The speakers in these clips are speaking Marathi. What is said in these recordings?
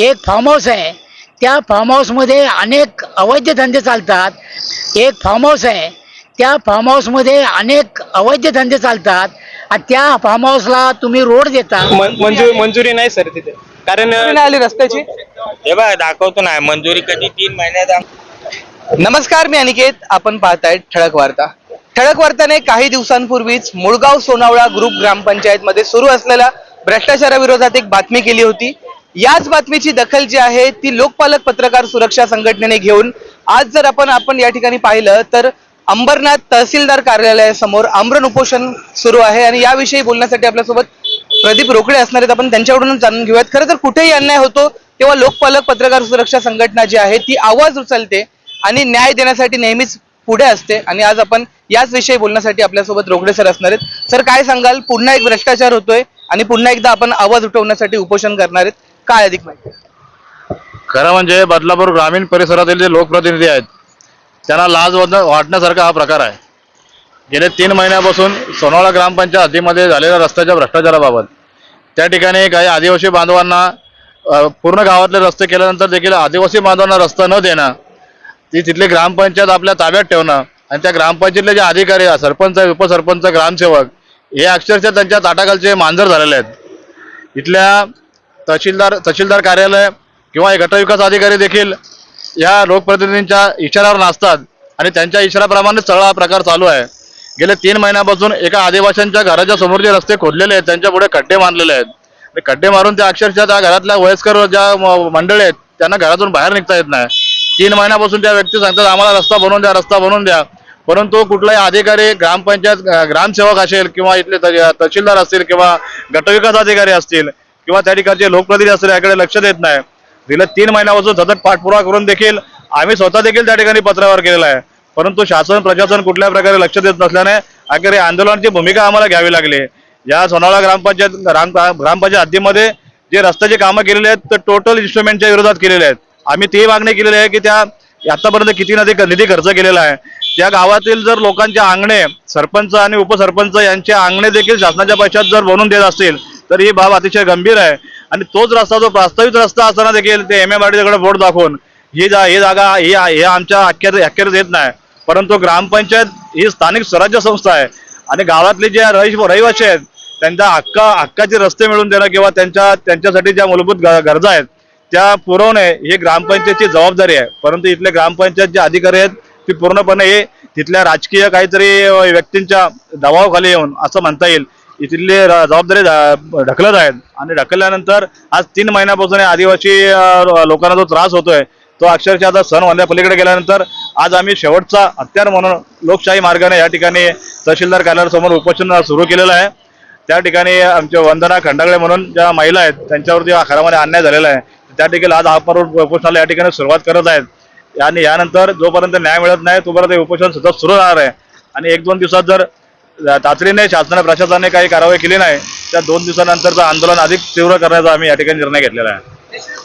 एक फार्म हाऊस आहे. त्या फार्म हाऊसमध्ये अनेक अवैध धंदे चालतात. एक फार्म हाऊस आहे. त्या फार्म हाऊसमध्ये अनेक अवैध धंदे चालतात. आणि त्या फार्म हाऊसला तुम्ही रोड देता. मंजूर मंजुरी नाही सर तिथे. कारण आली रस्त्याची? हे बघ दाखवतो ना. मंजुरी कधी? तीन महिन्यात नमस्कार मी अनिकेत. आपण पाहताय ठळक वार्ता. ठळक वार्ताने काही दिवसांपूर्वीच मुळगाव सोनावळा ग्रुप ग्रामपंचायत मध्ये सुरू असलेल्या भ्रष्टाचाराविरोधात एक बातमी केली होती. याच बातमीची दखल जी आहे ती लोकपालक पत्रकार सुरक्षा संघटनेने घेऊन आज जर आपण आपण या ठिकाणी पाहिलं तर अंबरनाथ तहसीलदार कार्यालयासमोर आमरण उपोषण सुरू आहे आणि याविषयी बोलण्यासाठी आपल्यासोबत प्रदीप रोकडे असणार आहेत. आपण त्यांच्याकडून जाणून घेऊयात. खरं तर कुठेही अन्याय होतो तेव्हा लोकपालक पत्रकार सुरक्षा संघटना जी आहे ती आवाज उचलते आणि न्याय देण्यासाठी नेहमीच पुढे असते. आणि आज आपण याच विषयी बोलण्यासाठी आपल्यासोबत रोकडे सर असणार आहेत. सर काय सांगाल? पुन्हा एक भ्रष्टाचार होतोय आणि पुन्हा एकदा आपण आवाज उठवण्यासाठी उपोषण करणार आहेत. काय अधिक माहिती? खरं म्हणजे बदलापूर ग्रामीण परिसरातील जे लोकप्रतिनिधी आहेत त्यांना लाज वाट- वाटण्यासारखा हा प्रकार आहे. गेले तीन महिन्यापासून सोनवळा ग्रामपंचायत हद्दीमध्ये झालेल्या रस्त्याच्या भ्रष्टाचाराबाबत त्या ठिकाणी काही आदिवासी बांधवांना पूर्ण गावातले रस्ते केल्यानंतर देखील आदिवासी बांधवांना रस्ता न देणं ती तिथली ग्रामपंचायत आपल्या ताब्यात ठेवणं आणि त्या ग्रामपंचायतीतले जे अधिकारी आहेत, सरपंच उपसरपंच ग्रामसेवक हे अक्षरशः त्यांच्या ताटाखालचे मांजर झालेले आहेत. इथल्या तहसीलदार तहसीलदार कार्यालय किंवा गटविकास अधिकारी देखील या लोकप्रतिनिधींच्या इशाऱ्यावर नाचतात आणि त्यांच्या इशाऱ्याप्रमाणेच सगळा प्रकार चालू आहे. गेल्या तीन महिन्यापासून एका आदिवाशांच्या घराच्या समोर जे रस्ते खोदलेले आहेत त्यांच्या पुढे खड्डे बांधलेले आहेत. आणि खड्डे मारून त्या अक्षरशः त्या घरातल्या वयस्कर ज्या मंडळी आहेत त्यांना घरातून बाहेर निघता येत नाही. तीन महिन्यापासून त्या व्यक्ती सांगतात आम्हाला रस्ता बनवून द्या रस्ता बनवून द्या. परंतु कुठलाही अधिकारी ग्रामपंचायत ग्रामसेवक असेल किंवा इथले तहसीलदार असतील किंवा गटविकास अधिकारी असतील किंवा त्या ठिकाणचे लोकप्रतिनिधी असतील याकडे लक्ष देत नाही. गेल्या तीन महिन्यापासून सतत पाठपुरावा करून देखील आम्ही स्वतः देखील त्या ठिकाणी पत्रावर केलेला आहे. परंतु शासन प्रशासन कुठल्या प्रकारे लक्ष देत नसल्याने अखेर या आंदोलनाची भूमिका आम्हाला घ्यावी लागली. या सोनाळा ग्रामपंचायत ग्राम ग्रामपंचायत हद्दीमध्ये जे रस्त्याची कामं केलेली आहेत तर टोटल इन्स्ट्रुमेंटच्या विरोधात केलेले आहेत. आम्ही ती मागणी केलेली आहे की त्या आतापर्यंत किती नदी निधी खर्च केलेला आहे. त्या गावातील जर लोकांचे अंगणे सरपंच आणि उपसरपंच यांचे अंगणे देखील शासनाच्या पैशात जर बनवून देत असतील तर ही बाब अतिशय गंभीर आहे. आणि तोच रस्ता जो प्रस्तावित रस्ता असताना देखील ते एम एम पाटीलकडे बोट दाखवून ही जा ही जागा ही हे आमच्या अख्यात अखेर येत नाही. परंतु ग्रामपंचायत ही स्थानिक स्वराज्य संस्था आहे. आणि गावातले जे रहिश रहिवासी आहेत त्यांच्या हक्का हक्काचे रस्ते मिळवून देणं किंवा त्यांच्या त्यांच्यासाठी ज्या मूलभूत गरजा आहेत त्या पुरवणे ही ग्रामपंचायतची जबाबदारी आहे. परंतु इथले ग्रामपंचायत जे अधिकारी आहेत ती पूर्णपणे हे तिथल्या राजकीय काहीतरी व्यक्तींच्या दबावाखाली येऊन असं म्हणता येईल. इथली जबाबदारी ढकलत आहेत. आणि ढकलल्यानंतर आज तीन महिन्यापासून आदिवासी लोकांना जो त्रास होतोय तो अक्षरशः आता सण वांद्या पलीकडे गेल्यानंतर आज आम्ही शेवटचा हत्यार म्हणून लोकशाही मार्गाने या ठिकाणी तहसीलदार कार्यालयासमोर उपोषण सुरू केलेलं आहे. त्या ठिकाणी आमच्या वंदना खंडागळे म्हणून ज्या महिला आहेत त्यांच्यावरती हा अन्याय झालेला आहे. त्या ठिकाणी आज आपण उपोषणाला या ठिकाणी सुरुवात करत आहेत. आणि यानंतर जोपर्यंत न्याय मिळत नाही तोपर्यंत हे उपोषण सतत सुरू राहणार आहे. आणि एक दोन दिवसात जर तातडीने शासनाने प्रशासनाने काही कारवाई केली नाही. त्या दोन दिवसानंतरचं आंदोलन अधिक तीव्र करण्याचा आम्ही या ठिकाणी निर्णय घेतलेला आहे.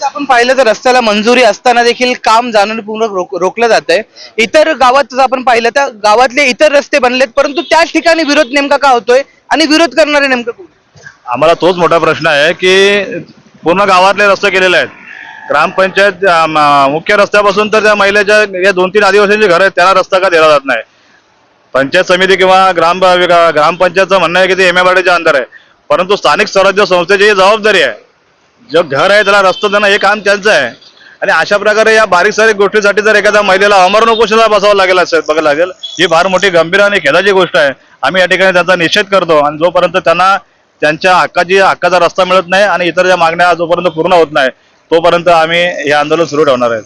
आपण पाहिलं तर रस्त्याला मंजुरी असताना देखील काम जाणीवपूर्वक रोक रोखलं जात आहे इतर गावात जर आपण पाहिलं तर गावातले इतर रस्ते बनलेत परंतु त्याच ठिकाणी विरोध नेमका का होतोय आणि विरोध करणारे नेमकं कोण? आम्हाला तोच मोठा प्रश्न आहे की पूर्ण गावातले रस्ते केलेले आहेत. ग्रामपंचायत मुख्य रस्त्यापासून तर त्या महिलेच्या या दोन तीन आदिवासींचे घर आहेत त्यांना रस्ता का दिला जात नाही? पंचायत समिती किंवा ग्राम ग्रामपंचायतचं म्हणणं आहे की ते एम एम अंतर आहे. परंतु स्थानिक स्वराज्य संस्थेची ही जबाबदारी आहे. जो घर आहे त्याला रस्ता देणं हे काम त्यांचं आहे. आणि अशा प्रकारे या बारीक सारीक गोष्टीसाठी जर एखाद्या महिलेला अमरण उपोषणाला बसावं लागेल असेल बघायला लागेल ही फार मोठी गंभीर आणि खेदाची गोष्ट आहे. आम्ही या ठिकाणी त्यांचा निषेध करतो आणि जोपर्यंत त्यांना त्यांच्या हक्काची हक्काचा रस्ता मिळत नाही आणि इतर ज्या मागण्या जोपर्यंत पूर्ण होत नाही तोपर्यंत आम्ही हे आंदोलन सुरू ठेवणार आहे.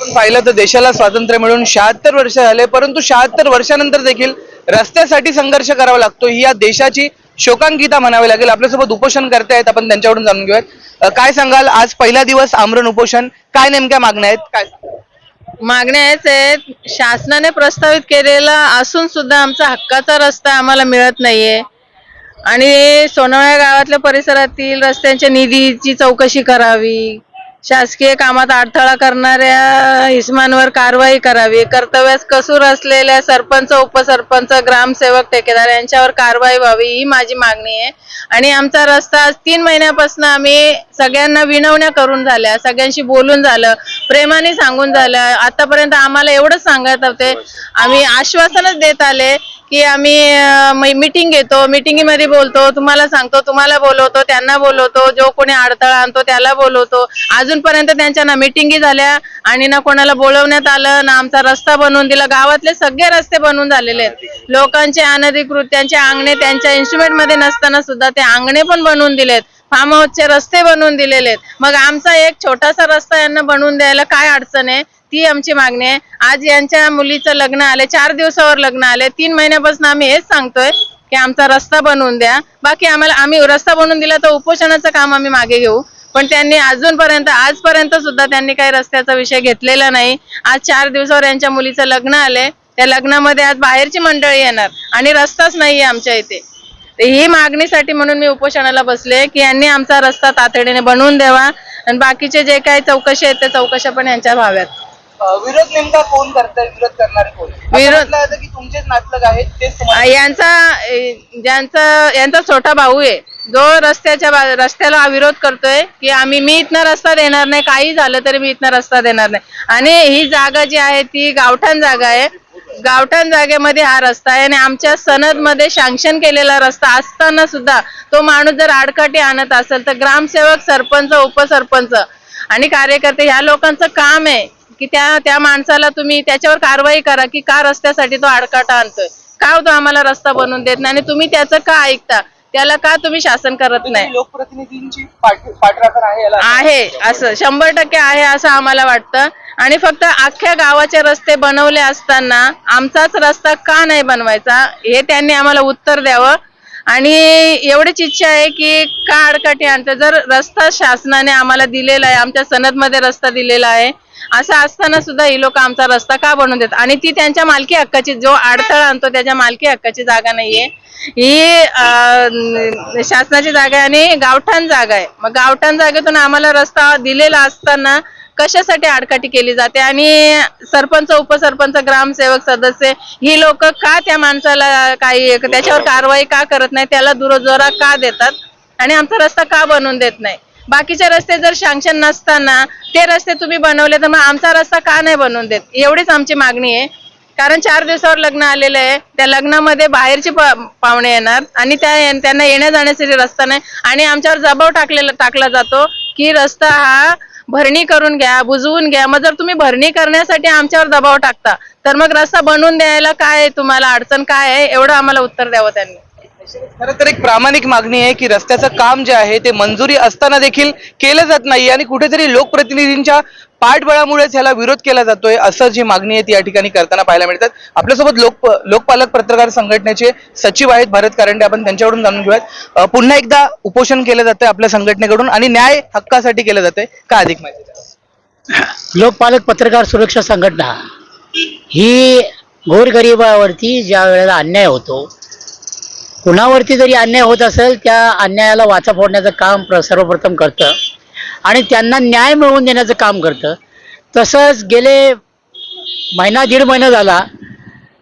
आपण पाहिलं तर देशाला स्वातंत्र्य मिळून शहात्तर वर्ष झाले परंतु शहात्तर वर्षानंतर देखील रस्त्यासाठी संघर्ष करावा लागतो. ही या देशाची शोकांकिता म्हणावी लागेल. आपल्यासोबत उपोषण करते आहेत. आपण त्यांच्याकडून जाणून घेऊयात. काय सांगाल? आज पहिला दिवस आमरण उपोषण. काय नेमक्या मागण्या आहेत? काय मागण्या हेच आहेत. शासनाने प्रस्तावित केलेला असून सुद्धा आमचा हक्काचा रस्ता आम्हाला मिळत नाहीये. आणि सोनवळ्या गावातल्या परिसरातील रस्त्यांच्या निधीची चौकशी करावी. शासकीय कामात अडथळा करणाऱ्या इस्मांवर कारवाई करावी. कर्तव्यास कसूर असलेल्या सरपंच उपसरपंच ग्रामसेवक ठेकेदार यांच्यावर कारवाई व्हावी ही माझी मागणी आहे. आणि आमचा रस्ता आज तीन महिन्यापासून आम्ही सगळ्यांना विनवण्या करून झाल्या सगळ्यांशी बोलून झालं प्रेमाने सांगून झालं. आतापर्यंत आम्हाला एवढंच सांगत होते. आम्ही आश्वासनच देत आले की आम्ही मिटिंग घेतो मिटिंगमध्ये बोलतो तुम्हाला सांगतो तुम्हाला बोलवतो त्यांना बोलवतो जो कोणी अडथळा आणतो त्याला बोलवतो. अजूनपर्यंत त्यांच्या ना मिटिंगी झाल्या आणि ना कोणाला बोलवण्यात आलं ना आमचा रस्ता बनवून दिला. गावातले सगळे रस्ते बनवून झालेले आहेत. लोकांचे अनधिकृत त्यांचे अंगणे त्यांच्या इन्स्ट्रुमेंटमध्ये नसताना सुद्धा ते अंगणे पण बनवून दिलेत. फार्म हाऊसचे रस्ते बनवून दिलेले आहेत. मग आमचा एक छोटासा रस्ता यांना बनवून द्यायला काय अडचण आहे? ती आमची मागणी आहे. आज यांच्या मुलीचं लग्न आले चार दिवसावर लग्न आले. तीन महिन्यापासून आम्ही हेच सांगतोय की आमचा रस्ता बनवून द्या. बाकी आम्हाला आम्ही रस्ता बनवून दिला तर उपोषणाचं काम आम्ही मागे घेऊ. पण त्यांनी अजूनपर्यंत आजपर्यंत सुद्धा त्यांनी काही रस्त्याचा विषय घेतलेला नाही. आज चार दिवसावर यांच्या मुलीचं लग्न आले. त्या लग्नामध्ये आज बाहेरची मंडळी येणार आणि रस्ताच नाहीये आमच्या इथे. तर ही मागणीसाठी म्हणून मी उपोषणाला बसले की यांनी आमचा रस्ता तातडीने बनवून द्यावा आणि बाकीचे जे काही चौकशी आहेत त्या चौकशा पण यांच्या व्हाव्यात. विरोध नेमका कोण करतंय? विरोध करणारे कोण? विरोध- की तुमचेच नातलग आहेत तेच तुम्हाला यांचा ज्यांचा यांचा छोटा भाऊ आहे जो रस्त्याच्या बा- रस्त्याला विरोध करतोय की आम्ही मी इथनं रस्ता देणार नाही काही झालं तरी मी इथनं रस्ता देणार नाही. आणि ही जागा जी आहे ती गावठाण जागा आहे. गावठाण जागेमध्ये हा रस्ता आहे आणि आमच्या सनदमध्ये सँक्शन केलेला रस्ता असताना सुद्धा तो माणूस जर आडकाठी आणत असेल तर ग्रामसेवक सरपंच उपसरपंच आणि कार्यकर्ते ह्या लोकांचं काम आहे की त्या त्या माणसाला तुम्ही त्याच्यावर कारवाई करा की का रस्त्यासाठी तो आडकाठा आणतोय? का तो आम्हाला रस्ता बनवून देत नाही? आणि तुम्ही त्याचं का ऐकता? त्याला का तुम्ही शासन करत नाही? लोकप्रतिनिधींची पाठ- पाठराखण आहे याला? आहे असं. शंभर टक्के आहे असं आम्हाला वाटतं. आणि फक्त अख्ख्या गावाचे रस्ते बनवले असताना आमचाच रस्ता का नाही बनवायचा हे त्यांनी आम्हाला उत्तर द्यावं. आणि एवढीच इच्छा आहे की का आडकाठी आणतं जर रस्ता शासनाने आम्हाला दिलेला आहे आमच्या सनदमध्ये रस्ता दिलेला आहे असं असताना सुद्धा ही लोक आमचा रस्ता का बनवून देतात आणि ती त्यांच्या मालकी हक्काची जो अडथळा आणतो त्याच्या मालकी हक्काची जागा नाहीये. ही शासनाची जागा आहे आणि गावठाण जागा आहे. मग गावठाण जागेतून आम्हाला रस्ता दिलेला असताना कशासाठी आडकाठी केली जाते? आणि सरपंच उपसरपंच ग्रामसेवक सदस्य ही लोक का त्या माणसाला काही त्याच्यावर कारवाई का करत नाही त्याला दुरोजोरा का देतात? आणि आमचा रस्ता का बनवून देत नाही? बाकीचे रस्ते जर सँक्शन नसताना ते रस्ते तुम्ही बनवले तर मग आमचा रस्ता का नाही बनवून देत? एवढीच आमची मागणी आहे. कारण चार दिवसावर लग्न आलेलं आहे. त्या लग्नामध्ये बाहेरचे पाहुणे येणार आणि त्या त्यांना येण्या जाण्यासाठी रस्ता नाही आणि आमच्यावर दबाव टाकलेला टाकला जातो की रस्ता हा भरणी करून घ्या बुजवून घ्या. मग जर तुम्ही भरणी करण्यासाठी आमच्यावर दबाव टाकता तर मग रस्ता बनवून द्यायला काय आहे तुम्हाला अडचण? काय आहे? एवढं आम्हाला उत्तर द्यावं त्यांनी. खरं तर एक प्रामाणिक मागणी आहे की रस्त्याचं काम जे आहे ते मंजुरी असताना देखील केलं जात नाही आणि कुठेतरी लोकप्रतिनिधींच्या पाठबळामुळेच ह्याला विरोध केला जातोय असं जी मागणी आहे ती या ठिकाणी करताना पाहायला मिळतात. आपल्यासोबत लोक लोकपालक पत्रकार संघटनेचे सचिव आहेत भरत कारंडे. आपण त्यांच्याकडून जाणून घेऊयात. पुन्हा एकदा उपोषण केलं जातंय आपल्या संघटनेकडून आणि न्याय हक्कासाठी केलं जातंय. का अधिक माहिती लोकपालक पत्रकार सुरक्षा संघटना ही गोरगरिबावरती ज्या वेळेला अन्याय होतो कुणावरती जरी अन्याय होत असेल त्या अन्यायाला वाचा फोडण्याचं काम प्र सर्वप्रथम करतं. आणि त्यांना न्याय मिळवून देण्याचं काम करतं. तसंच गेले महिना दीड महिना झाला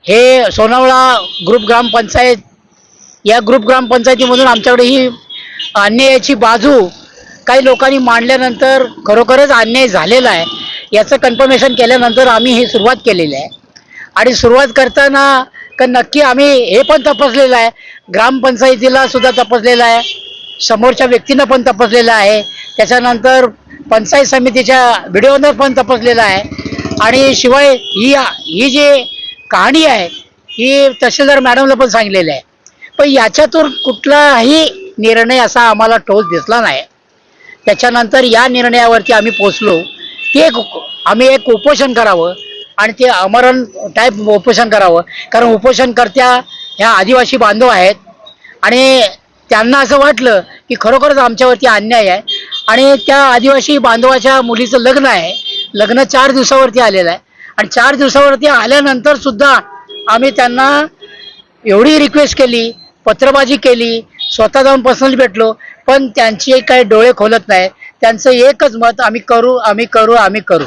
हे सोनावळा ग्रुप ग्रामपंचायत या ग्रुप ग्रामपंचायतीमधून आमच्याकडे ही अन्यायाची बाजू काही लोकांनी मांडल्यानंतर खरोखरच अन्याय झालेला आहे. याचं कन्फर्मेशन केल्यानंतर आम्ही ही सुरुवात केलेली आहे. आणि सुरुवात करताना का नक्की आम्ही हे पण तपासलेलं आहे. ग्रामपंचायतीला सुद्धा तपासलेलं आहे. समोरच्या व्यक्तीनं पण तपासलेलं आहे. त्याच्यानंतर पंचायत समितीच्या व्हिडिओनं पण तपासलेलं आहे. आणि शिवाय ही ही जी कहाणी आहे ही तहसीलदार मॅडमला पण सांगलेलं आहे. पण याच्यातून कुठलाही निर्णय असा आम्हाला ठोस दिसला नाही. त्याच्यानंतर या निर्णयावरती आम्ही पोचलो की एक आम्ही एक उपोषण करावं. आणि ते अमरण टाईप उपोषण करावं. कारण उपोषणकर्त्या ह्या आदिवासी बांधव आहेत. आणि त्यांना असं वाटलं की खरोखरच आमच्यावरती अन्याय आहे. आणि त्या आदिवासी बांधवाच्या मुलीचं लग्न आहे. लग्न चार दिवसावरती आलेलं आहे. आणि चार दिवसावरती आल्यानंतर सुद्धा आम्ही त्यांना एवढी रिक्वेस्ट केली पत्रबाजी केली स्वतः जाऊन पर्सनली भेटलो. पण त्यांची काही डोळे खोलत नाही. त्यांचं एकच मत आम्ही करू आम्ही करू आम्ही करू.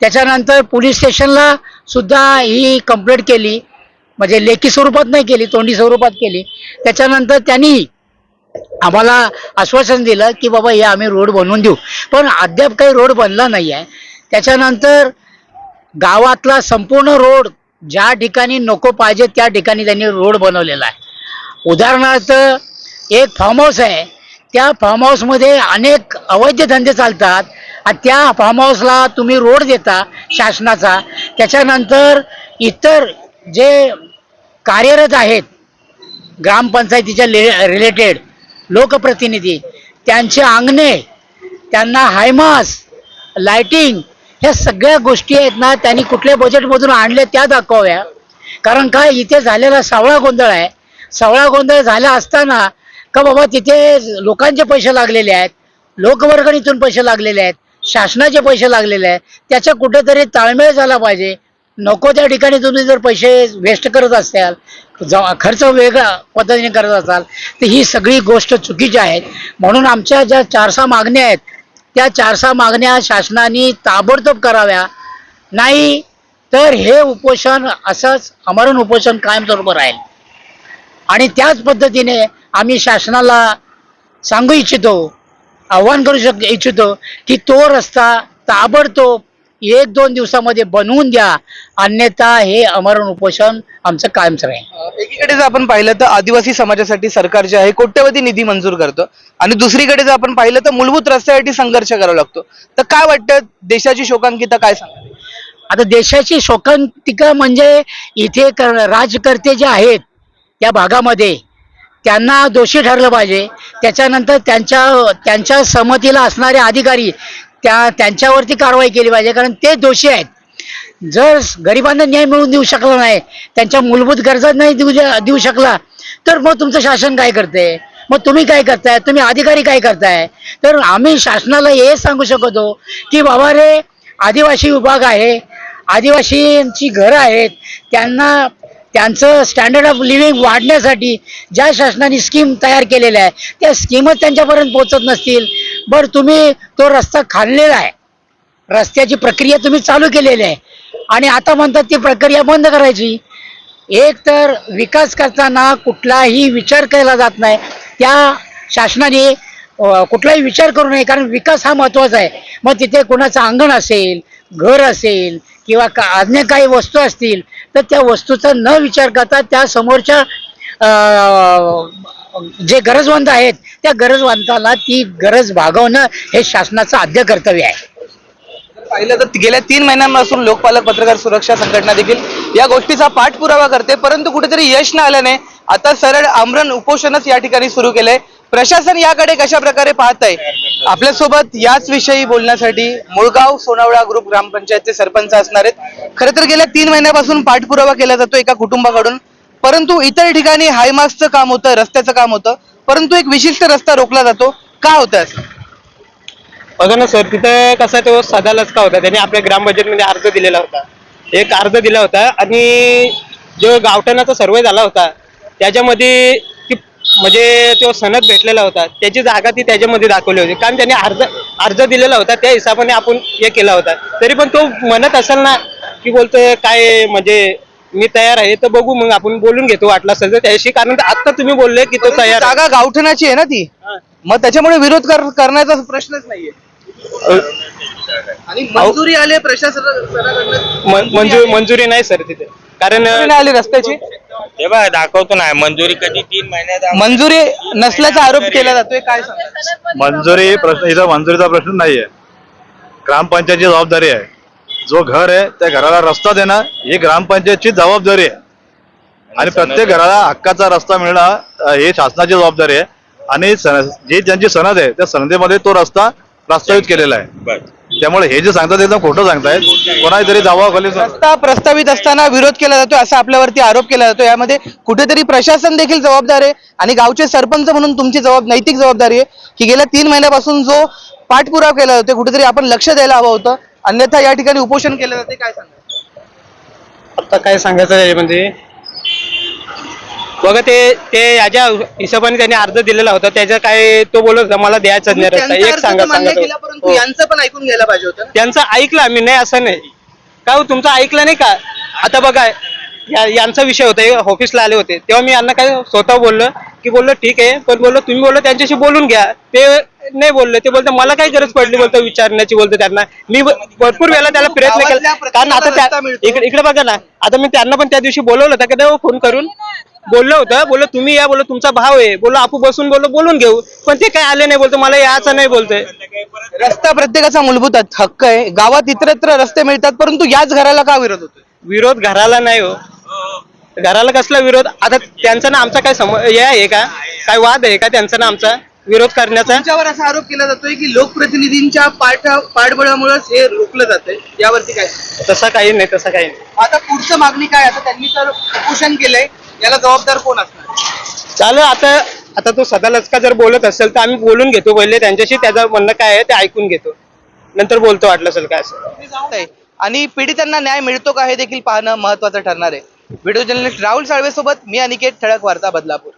त्याच्यानंतर पोलीस स्टेशनला सुद्धा ही कंप्लेंट केली. म्हणजे लेखी स्वरूपात नाही केली तोंडी स्वरूपात केली. त्याच्यानंतर त्यांनी आम्हाला आश्वासन दिलं की बाबा हे आम्ही रोड बनवून देऊ. पण अद्याप काही रोड बनला नाही आहे त्याच्यानंतर गावातला संपूर्ण रोड ज्या ठिकाणी नको पाहिजे त्या ठिकाणी त्यांनी रोड बनवलेला आहे. उदाहरणार्थ एक फार्म हाऊस आहे. त्या फार्म हाऊसमध्ये अनेक अवैध धंदे चालतात. आणि त्या फार्म हाऊसला तुम्ही रोड देता शासनाचा. त्याच्यानंतर इतर जे कार्यरत आहेत ग्रामपंचायतीच्या रिलेटेड लोकप्रतिनिधी त्यांचे अंगणे त्यांना हायमास लाईटिंग ह्या सगळ्या गोष्टी आहेत ना त्यांनी कुठल्या बजेटमधून आणल्या त्या दाखवाव्या. कारण काय इथे झालेला सावळा गोंधळ आहे. सावळा गोंधळ झाला असताना का बाबा तिथे लोकांचे पैसे लागलेले आहेत लोकवर्गणीतून पैसे लागलेले आहेत. शासनाचे पैसे लागलेले आहे त्याचा कुठेतरी ताळमेळ झाला पाहिजे. नको त्या ठिकाणी तुम्ही जर पैसे वेस्ट करत असाल जा खर्च वेगळा पद्धतीने करत असाल तर ही सगळी गोष्ट चुकीची आहे. म्हणून आमच्या ज्या चार सहा मागण्या आहेत त्या चार सहा मागण्या शासनाने ताबडतोब कराव्या. नाही तर हे उपोषण असंच अमरण उपोषण कायमस्वरूप राहील. आणि त्याच पद्धतीने आम्ही शासनाला सांगू इच्छितो आव्हान करू शक इच्छितो की तो रस्ता ताबडतोब एक दोन दिवसामध्ये बनवून द्या. अन्यथा हे अमरण उपोषण आमचं कायमच राहील. एकीकडे जर आपण पाहिलं तर आदिवासी समाजासाठी सरकार जे आहे कोट्यवधी निधी मंजूर करतं. आणि दुसरीकडे जर आपण पाहिलं तर मूलभूत रस्त्यासाठी संघर्ष करावा लागतो. तर काय वाटतं? देशाची शोकांकिता काय सांगा आता देशाची शोकांतिका म्हणजे इथे कर- राजकर्ते जे आहेत या भागामध्ये त्यांना दोषी ठरलं पाहिजे. त्याच्यानंतर त्यांच्या त्यांच्या संमतीला असणारे अधिकारी त्या त्यांच्यावरती कारवाई केली पाहिजे कारण ते दोषी आहेत. जर गरिबांना न्याय मिळवून देऊ शकला नाही त्यांच्या मूलभूत गरजा नाही देऊ देऊ शकला तर मग तुमचं शासन काय करते मग तुम्ही काय करताय? तुम्ही अधिकारी काय करताय? तर आम्ही शासनाला हे सांगू शकतो की बाबा रे आदिवासी विभाग आहे आदिवासींची घरं आहेत त्यांना त्यांचं स्टँडर्ड ऑफ लिव्हिंग वाढण्यासाठी ज्या शासनाने स्कीम तयार केलेल्या आहे त्या स्कीमच त्यांच्यापर्यंत पोहोचत नसतील. बरं तुम्ही तो रस्ता खाल्लेला आहे. रस्त्याची प्रक्रिया तुम्ही चालू केलेली आहे. आणि आता म्हणतात ती प्रक्रिया बंद करायची. एक तर विकास करताना कुठलाही विचार केला जात नाही. त्या शासनाने कुठलाही विचार करू नये कारण विकास हा महत्त्वाचा आहे. मग तिथे कोणाचं अंगण असेल घर असेल किंवा का अन्य काही वस्तू असतील तर त्या वस्तूचा न विचार करता त्या समोरच्या जे गरजवंत आहेत त्या गरजवंताला ती गरज भागवणं हे शासनाचं आद्य कर्तव्य आहे. पाहिलं तर गेल्या तीन महिन्यांपासून लोकपालक पत्रकार सुरक्षा संघटना देखील या गोष्टीचा पाठपुरावा करते परंतु कुठेतरी यश न आल्याने आता सरळ आमरण उपोषणच या ठिकाणी सुरू केलंय. प्रशासन याकडे कशा प्रकारे पाहत आहे आपल्यासोबत याच विषयी बोलण्यासाठी मुळगाव सोनावळा ग्रुप ग्रामपंचायतचे सरपंच असणार आहेत. खरं तर गेल्या तीन महिन्यापासून पाठपुरावा केला जातो एका कुटुंबाकडून. परंतु इतर ठिकाणी हायमास्कचं काम होतं रस्त्याचं काम होतं. परंतु एक विशिष्ट रस्ता रोखला जातो. का होतं? बघा ना सर तिथं कसा तो साधा लचका होता. त्यांनी आपल्या ग्राम बजेटमध्ये अर्ज दिलेला होता. एक अर्ज दिला होता आणि जो गावठाणाचा सर्वे झाला होता त्याच्यामध्ये म्हणजे तो सनद भेटलेला होता. त्याची जागा ती त्याच्यामध्ये दाखवली होती. कारण त्यांनी अर्ज अर्ज दिलेला होता त्या हिशोबाने आपण हे केला होता. तरी पण तो म्हणत असेल ना की बोलतोय काय म्हणजे मी तयार आहे तर बघू मग आपण बोलून घेतो वाटलं असेल तर. त्याशी कारण आता तुम्ही बोलले की तो तयार आहे. जागा गावठणाची आहे ना ती? मग त्याच्यामुळे विरोध कर- करण्याचा प्रश्नच नाहीये. आणि मंजुरी आली प्रशासनाकडनं म- मंजूर मंजुरी नाही सर तिथे. कारण नाही आली रस्त्याची? हे बघ दाखवतो नाही मंजुरी कधी तीन महिन्यात आम- मंजुरी नसल्याचा आरोप केला जातोय काय सांगा? मंजुरी प्रश्न इथं मंजुरीचा प्रश्न नाहीये. ग्रामपंचायतची जबाबदारी आहे. जो घर आहे त्या घराला रस्ता देणं ही ग्रामपंचायतची जबाबदारी आहे. आणि प्रत्येक घराला हक्काचा रस्ता मिळणं अं, ही शासनाची जबाबदारी आहे. आणि सन- जी ज्यांची सनद आहे त्या सनदेमध्ये तो रस्ता प्रस्तावित केलेला आहे. बस. त्यामुळे हे जे सांगतात एकदम खोटं सांगतायत. कोणाही तरी दावाखाली रस्ता प्रस्तावित असताना विरोध केला जातोय असा आपल्यावरती आरोप केला जातो. यामध्ये कुठेतरी प्रशासन देखील जबाबदार आहे आणि गावचे सरपंच म्हणून तुमची जबाब नैतिक जबाबदारी आहे की गेल्या तीन महिन्यापासून जो पाठपुरावा केला जातोय कुठेतरी आपण लक्ष द्यायला हवं होतं. अन्यथा या ठिकाणी उपोषण केलं जाते. काय सांगा आता काय सांगायचं म्हणजे बघा ते ते याच्या हिशोबाने त्यांनी अर्ज दिलेला होता. त्याच्या काय तो बोलत होता मला द्यायचा नाही रस्ता. त्यांचा एक सांगा सांगा तो. हो. यांचं पण ऐकून घ्यायला पाहिजे होतं. त्यांचं ऐकलं आम्ही नाही असं नाही. का हो, तुमचं ऐकलं नाही का? आता बघा या यांचा विषय होता हे ऑफिसला आले होते. तेव्हा मी यांना काय स्वतः बोललो की बोललो ठीक आहे. पण बोललो तुम्ही बोललो त्यांच्याशी बोलून घ्या. ते नाही बोलले. ते बोलते मला काय गरज पडली? बोलतो विचारण्याची बोलतो त्यांना. मी भरपूर वेळा त्याला प्रयत्न गावातल्या केला कारण आता प्रत्येकाला रस्ता त्या मिळतो. इकडे इकडे बघा ना आता मी त्यांना पण त्या दिवशी बोलवलं होतं का फोन करून. बोललो होतं बोललो तुम्ही या बोललो तुमचा भाव आहे. बोललो आपू बसून बोललो बोलून घेऊ. पण ते काय आले नाही बोलतो मला याचं नाही बोलतोय रस्ता प्रत्येकाचा मूलभूत हक्क आहे. गावात इतरत्र रस्ते मिळतात परंतु याच घराला का विरोध होतो विरोध घराला नाही हो. घराला कसला विरोध? आता त्यांचा ना आमचा काय सम हे आहे का? काय वाद आहे का त्यांचा ना आमचा? विरोध करण्याचा? तुमच्यावर असा आरोप केला जातोय की लोकप्रतिनिधींच्या पाठ पाठबळामुळेच हे रोखलं जातंय. यावरती काय? तसा काही नाही तसा काही नाही. आता पुढचं मागणी काय? आता त्यांनी तर उपोषण केलंय. याला जबाबदार कोण असणार? चालेल आता आता तो सदा लचका जर बोलत असेल तर आम्ही बोलून घेतो पहिले. त्यांच्याशी त्याचं म्हणणं काय आहे ते ऐकून घेतो. नंतर बोलतो वाटलं असेल काय असं. आहे. आणि पीडितांना न्याय मिळतो का हे देखील पाहणं महत्वाचं ठरणार आहे. व्हिडिओ जर्नलिस्ट राहुल साळवे सोबत मी अनिकेत ठळक वार्ता बदलापूर.